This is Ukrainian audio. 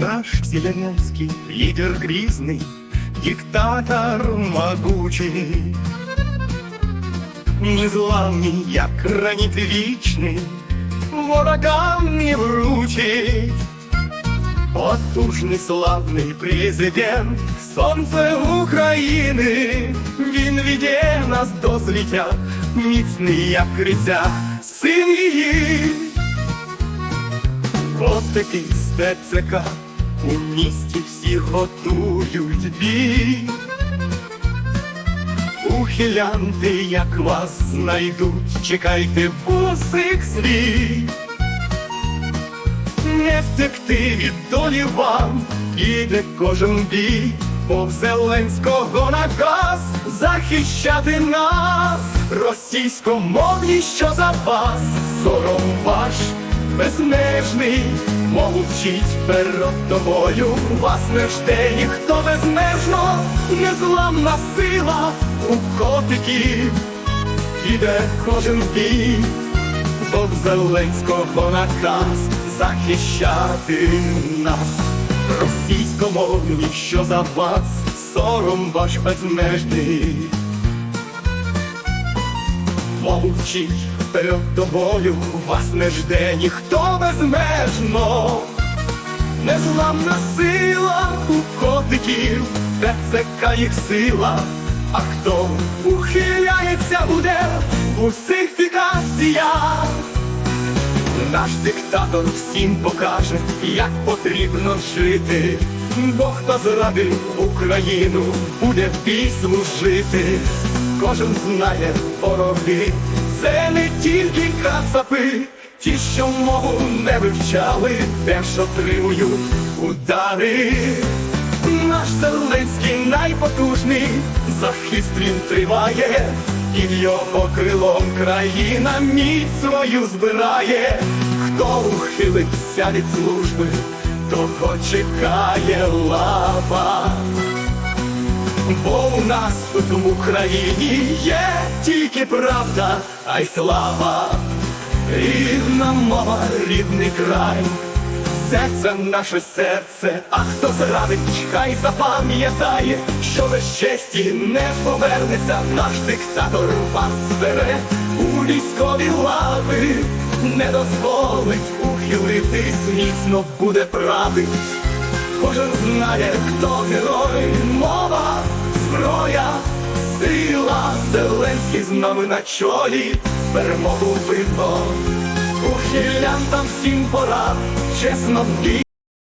Наш Зеленський лідер грізний, диктатор могучий, незламний, як граніт вічний, ворогам не вручить. Потужний славний президент, сонце України, він веде нас до зліття, міцний як криця, син її. От такий спецк у місті всі готують бій. Ухилянти, як вас знайдуть, чекайте босих свій. Не втекти від долі вам, іде кожен бій, мов Зеленського наказ захищати нас, російськомовні, що за вас, сором безмежний, мову вчить перед тобою, вас не жде ніхто безмежно, незламна сила у котиків, іде кожен бій. Бог Зеленського наказ захищати нас, російськомовні, що за вас, сором ваш безмежний. Мову вчить перед тобою, вас не жде ніхто безмежно. Незламна сила у котиків, ТЦК їх сила, а хто ухиляється буде в усіх фікаціях. Наш диктатор всім покаже, як потрібно жити, бо хто зрадив Україну, буде бій служити. Кожен знає вороги, це не тільки кацапи, ті, що мову не вивчали, теж отримують удари. Наш Зеленський найпотужний, захист він триває, під його крилом країна міць свою збирає. Хто ухилився від служби, того чекає лава. Бо у нас тут в Україні є тільки правда, а й слава. Рідна мова, рідний край, все це наше серце, а хто зрадить, хай запам'ятає, що без честі не повернеться, наш диктатор вас збере у військові лави, не дозволить ухилитись, міцно буде править. Кожен знає, хто герой, мова, Зеленський з нами на чолі, перемогу видно. Ухилянтам всім пора, чесно бій.